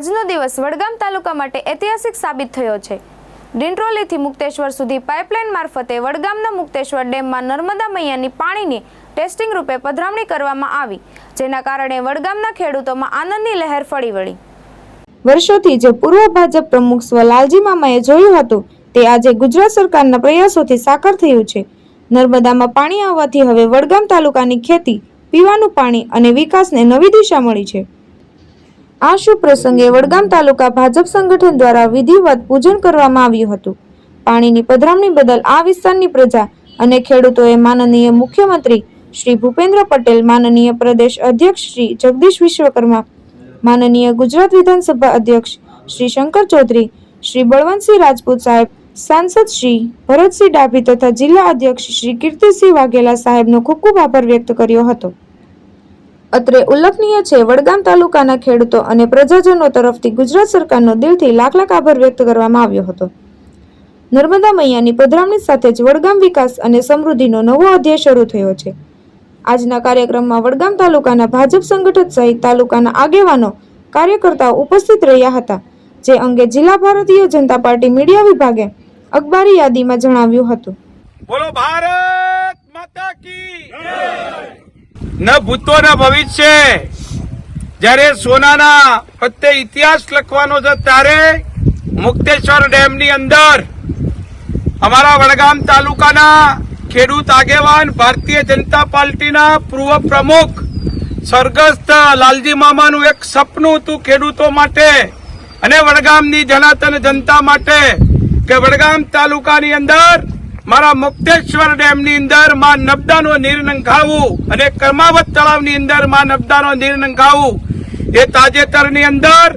આજનો દિવસ વડગામ તાલુકા માટે ઐતિહાસિક સાબિત થયો છે. ડિંડ્રોલીથી મુક્તેશ્વર સુધી પાઇપલાઇન મારફતે વડગામના મુક્તેશ્વર ડેમમાં નર્મદા મૈયાની પાણીની ટેસ્ટિંગ રૂપે પધરામણી કરવામાં આવી, જેના કારણે વડગામના ખેડૂતોમાં આનંદની લહેર ફળી વળી. વર્ષોથી જે પૂર્વ ભાજપ પ્રમુખ સ્વ લાલજી મામાએ જોયું હતું, તે આજે ગુજરાત સરકારના પ્રયાસોથી સાકાર થયું છે. નર્મદામાં પાણી આવવાથી હવે વડગામ તાલુકાની ખેતી, પીવાનું પાણી અને વિકાસને નવી દિશા મળી છે. આ શુભ પ્રસંગે વડગામ તાલુકા ભાજપ સંગઠન દ્વારા વિધિવત પૂજન કરવામાં આવ્યું હતું. પાણીની પધરામણી બદલ આ વિસ્તારની પ્રજા અને ખેડૂતોએ માનનીય મુખ્યમંત્રી શ્રી ભૂપેન્દ્ર પટેલ, માનનીય પ્રદેશ અધ્યક્ષ શ્રી જગદીશ વિશ્વકર્મા, માનનીય ગુજરાત વિધાનસભા અધ્યક્ષ શ્રી શંકર ચૌધરી, શ્રી બળવંતસિંહ રાજપૂત સાહેબ, સાંસદ શ્રી ભરતસિંહ ડાભી તથા જિલ્લા અધ્યક્ષ શ્રી કીર્તિસિંહ વાઘેલા સાહેબનો ખૂબ ખૂબ આભાર વ્યક્ત કર્યો હતો. અત્રે ઉલ્લેખનીય છે, વડગામ તાલુકાના ખેડૂતો અને પ્રજાજનો તરફથી ગુજરાત સરકારનો દિલથી લાખ લાખ આભાર વ્યક્ત કરવામાં આવ્યો હતો. નર્મદા મૈયાની પધરામણી સાથે જ વડગામ વિકાસ અને સમૃદ્ધિનો નવો અધ્યાય શરૂ થયો છે. આજના કાર્યક્રમમાં વડગામ તાલુકાના ભાજપ સંગઠન સહિત તાલુકાના આગેવાનો, કાર્યકર્તાઓ ઉપસ્થિત રહ્યા હતા, જે અંગે જિલ્લા ભારતીય જનતા પાર્ટી મીડિયા વિભાગે અખબારી યાદીમાં જણાવ્યું હતું. બોલો, ભારત માતા કી ન ભૂતો ન ભવિષ્ય જ્યારે સોનાના પત્તે ઇતિહાસ લખવાનો છે, ત્યારે મુક્તેશ્વર ડેમની અંદર અમારા વડગામ તાલુકાના ખેડૂત આગેવાન ભારતીય જનતા પાર્ટીના પૂર્વ પ્રમુખ સ્વર્ગસ્થ લાલજી મામાનું એક સપનું હતું ખેડૂતો માટે અને વડગામની જનાતન જનતા માટે કે વડગામ તાલુકાની અંદર મારા મુક્તેશ્વર ડેમની અંદરમાં નબદાનો નીર નંખાવું અને કર્માવત તળાવની અંદરમાં નબદાનો નીર નંખાવું એ તાજેતરની અંદર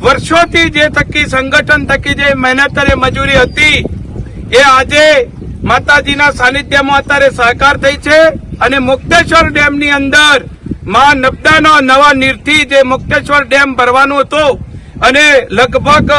વર્ષોથી જે થકી સંગઠન થકી જે મહેનત અને મજૂરી હતી, એ આજે માતાજીના સાનિધ્યમાં અત્યારે સહકાર થઈ છે અને મુક્તેશ્વર ડેમની અંદરમાં નબદાનો નવા નીરથી જે મુક્તેશ્વર ડેમ ભરવાનો હતો અને લગભગ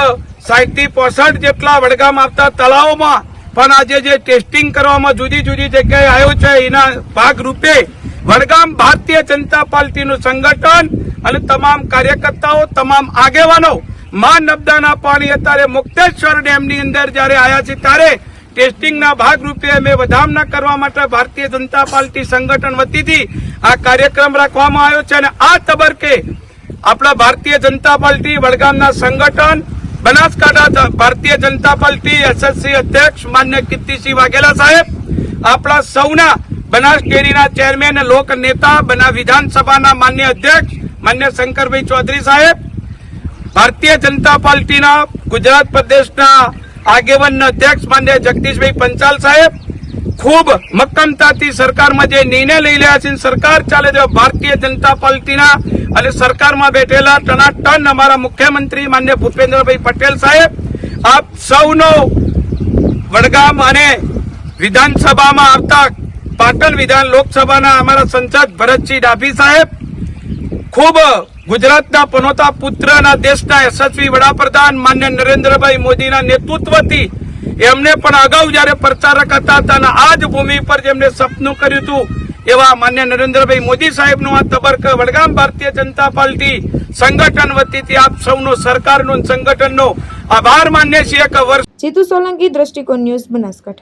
સાહીઠથી પોસઠ જેટલા વડગામ આવતા તળાવોમાં પણ આજે જે ટેસ્ટિંગ કરવામાં જુદી જુદી જગ્યાએ આવ્યો છે, એના ભાગરૂપે વડગામ ભારતીય જનતા પાર્ટીનું સંગઠન અને તમામ કાર્યકર્તાઓ, તમામ આગેવાનો માં નબદાના પાણી અત્યારે મુક્તેશ્વર ડેમની અંદર જયારે આવ્યા છે ત્યારે ટેસ્ટિંગના ભાગરૂપે અમે વધામણા કરવા માટે ભારતીય જનતા પાર્ટી સંગઠન વતીથી આ કાર્યક્રમ રાખવામાં આવ્યો છે અને આ તબક્કે આપણા ભારતીય જનતા પાર્ટી વડગામના સંગઠન બનાસકાંઠા ભારતીય જનતા પાર્ટી એસએસસી અધ્યક્ષ માન્ય કીર્તિસિંહ વાઘેલા સાહેબ આપણા સૌના બનાસ ડેરીના ચેરમેન લોક નેતા બના વિધાનસભાના માન્ય અધ્યક્ષ માન્ય શંકરભાઈ ચૌધરી સાહેબ, ભારતીય જનતા પાર્ટીના ગુજરાત પ્રદેશના આગેવાન અધ્યક્ષ માન્ય જગદીશભાઈ પંચાલ સાહેબ, ખૂબ મક્કમતાથી સરકારમાં જે નિર્ણય લઈ રહ્યા છે સરકાર ચાલે છે ભારતીય જનતા પાર્ટીના અને સરકારમાં બેઠેલા ટનાટન અમારા મુખ્યમંત્રી માન્ય ભૂપેન્દ્રભાઈ પટેલ સાહેબ, આપ સૌનો વડગામ અને વિધાનસભામાં આવતા પાટણ વિધાન લોકસભાના અમારા સંસદ ભરતસિંહ ડાભી સાહેબ, ખૂબ ગુજરાતના પનોતા પુત્રના દેશના યશસ્વી વડાપ્રધાન માન્ય નરેન્દ્રભાઈ મોદીના નેતૃત્વથી એમને પણ અગાઉ જયારે પ્રચારક હતા અને આ જ ભૂમિ પર જેમને સપનું કર્યું હતું એવા માન્ય નરેન્દ્રભાઈ મોદી સાહેબનું આ તબરક વડગામ ભારતીય જનતા પાર્ટી સંગઠન વતીથી આપ સૌનો સંગઠન સંગઠનનો આભાર માન્ય છીએ એક વર્ષ જીતુ સોલંકી, દ્રષ્ટિકોણ ન્યૂઝ બનાસકાંઠા.